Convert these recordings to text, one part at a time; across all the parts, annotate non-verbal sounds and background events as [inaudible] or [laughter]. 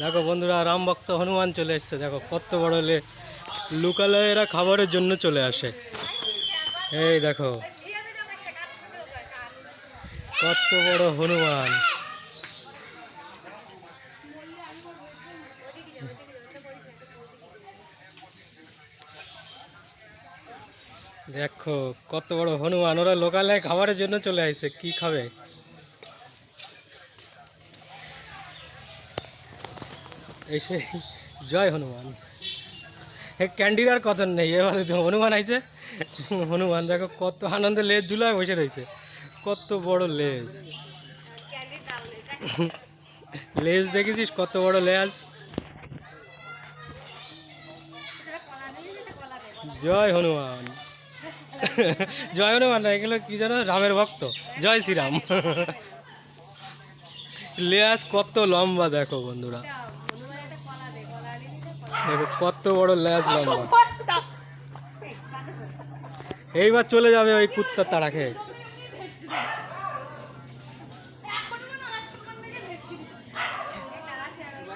দেখো বন্ধুরা, রাম ভক্ত হনুমান চলে এসছে। দেখো কত বড় লে, লোকালয়েরা খাবারের জন্য চলে আসে। এই দেখো, কত বড় হনুমান। দেখো কত বড় হনুমান। ওরা লোকালয়ে খাবারের জন্য চলে আসছে কি খাবে? এসে জয় হনুমান। ক্যান্ডির আর কত নেই, এবারে হনুমান আইছে। হনুমান, দেখো কত আনন্দে লেজ ঝুলায় বসে রয়েছে। কত বড় লেজ। লেজ দেখেছিস কত বড় লেজ? জয় হনুমান। জয় হনুমান, না, এগুলো কি জানো রামের ভক্ত। জয় শ্রীরাম। লেজ কত লম্বা, দেখো বন্ধুরা। দেখো কত বড় লেজ লম্বা। এইবার চলে যাবে ওই কুত্তার তাড়া খেয়ে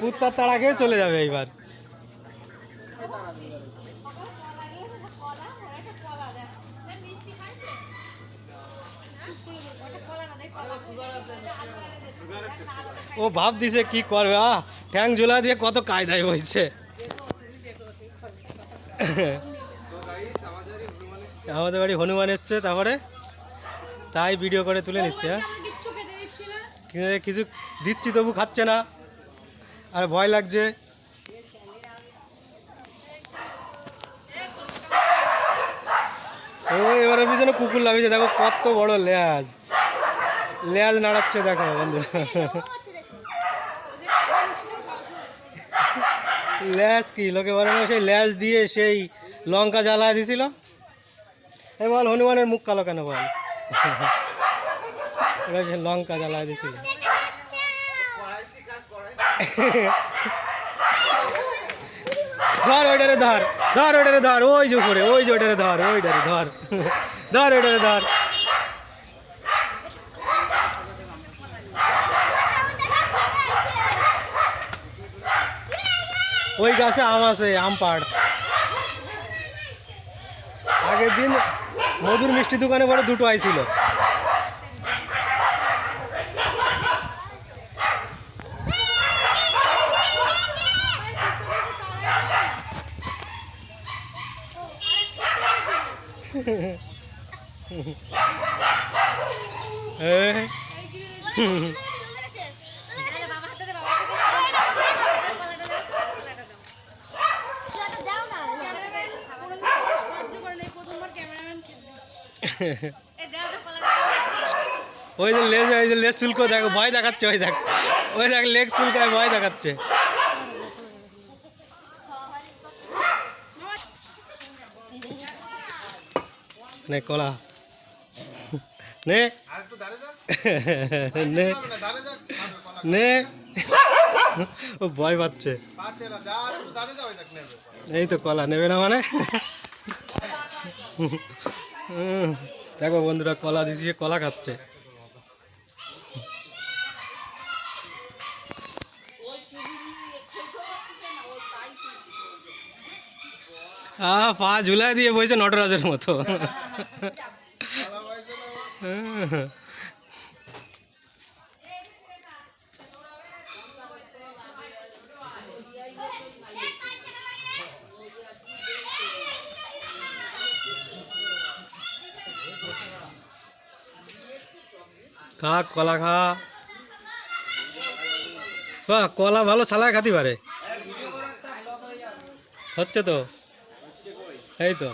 কুত্তার তাড়া খেয়ে চলে যাবে এইবার। ও ভাব দিছে কি করবে আ ঠ্যাং ঝোলা দিয়ে কত কায়দায় বইছে। আমাদের বাড়ি হনুমান এসছে তারপরে তাই ভিডিও করে তুলে নিচ্ছে হ্যাঁ কিছু দিচ্ছি তবু খাচ্ছে না আর ভয় লাগছে এবারে পিছনে কুকুর লাভিয়েছে দেখো কত বড় লেজ লেজ নাড়াচ্ছে দেখো বন্ধু লেজ কি? লোকে বলে না সেই লেজ দিয়ে সেই লঙ্কা জ্বালায় দিছিল? এ বল, হনুমানের মুখ কালো কেন বল? সে লঙ্কা জ্বালায় দিছিল। ধর ওইটারে ধর ধর ওইটারে ধর, ওই যে উপরে, ওই যে ওইটারে ধর ওইটারে ধর ধর ওইটারে ধর। ওই গাছে আম আছে আম পাড়। আগের দিন মধুর মিষ্টি দোকানে বড় দুটো আইছিল [laughs] এই, ওই যে লেজ, ওই যে লেজ চুলকো, দেখো, ভয় দেখাচ্ছে, ওই দেখ। ওই দেখ লেগ চুলকায় ভয় দেখাচ্ছে। নে, কলা। নে। নে। নে। ও, ভয় পাচ্ছে। এই তো কলা, নেবে না মানে? দেখো বন্ধুরা কলা দিচ্ছে কলা খাচ্ছে। হ্যাঁ পা ঝুলাই দিয়ে বইছে নটরাজের মতো। [laughs] খা, কলা খা। বা কলা ভালো সালায় খাতি পারে। হচ্ছে তো? এই তো।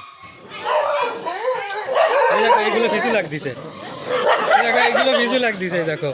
এই দেখো, এইগুলো কিছু লাগ দিছে এই দেখো, এইগুলো কিছু লাগ দেখো।